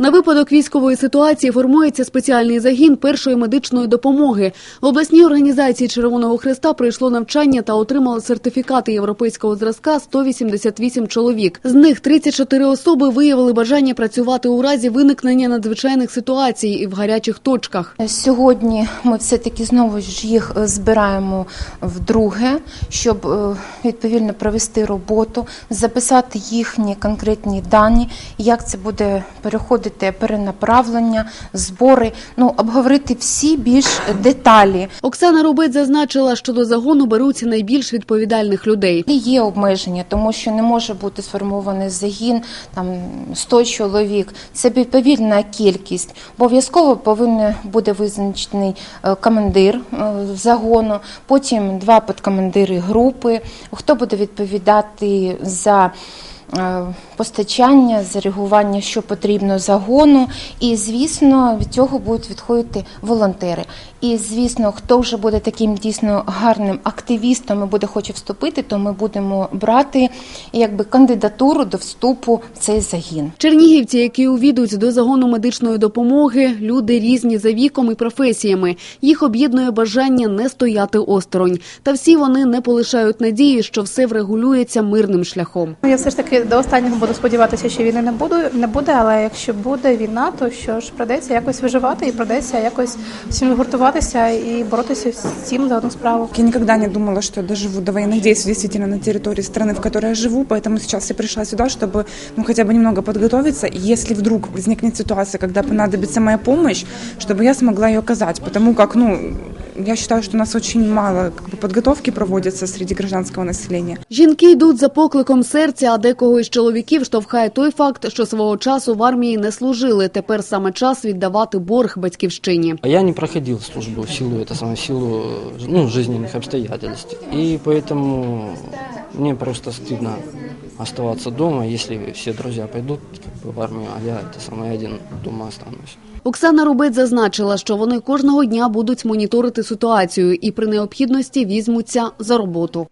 На випадок військової ситуації формується спеціальний загін першої медичної допомоги. В обласній організації Червоного Хреста пройшло навчання та отримали сертифікати європейського зразка 188 чоловік. З них 34 особи виявили бажання працювати у разі виникнення надзвичайних ситуацій і в гарячих точках. Сьогодні ми все-таки знову ж їх збираємо вдруге, щоб е, відповідно провести роботу, записати їхні конкретні дані, як це буде переходити перенаправлення, збори, ну обговорити всі більш деталі. Оксана Рубець зазначила, що до загону беруться найбільш відповідальних людей. Є обмеження, тому що не може бути сформований загін там 100 чоловік. Це відповідна кількість. Обов'язково повинен буде визначений е, командир е, загону, потім два підкомандири групи. Хто буде відповідати за постачання, за реагування, що потрібно загону. І, звісно, від цього будуть відходити волонтери. І, звісно, хто вже буде таким дійсно гарним активістом і буде хоче вступити, то ми будемо брати якби кандидатуру до вступу в цей загін. Чернігівці, які увійдуть до загону медичної допомоги, люди різні за віком і професіями. Їх об'єднує бажання не стояти осторонь. Та всі вони не полишають надії, що все врегулюється мирним шляхом. Я все ж таки до останнього буду сподіватися, що війни не буду, не буде. Але якщо буде війна, то що ж придеться якось виживати і придеться якось всім гуртуватися і боротися всім за одну справу. Я никогда не думала, что я доживу до военных действий действительно на территории страны, в которой я живу, поэтому сейчас я пришла сюда, чтобы ну, хотя бы немного подготовиться. И если вдруг возникнет ситуация, когда понадобится моя помощь, чтобы я смогла ее оказать, потому как, ну, я считаю, что у нас очень мало как бы, подготовки проводится среди гражданского населения. Жінки йдуть за покликом серця, а декого із чоловіків штовхає той факт, що свого часу в армії не служили. Тепер саме час віддавати борг батьківщині. А Я не проходил службу в силу, это самое, в силу ну, жизненных обстоятельств. И поэтому мне просто стыдно оставаться дома, если все друзья пойдут как бы, в армию, а я это самое один дома останусь. Оксана Рубець зазначила, що вони кожного дня будуть моніторити ситуацію і при необхідності візьмуться за роботу.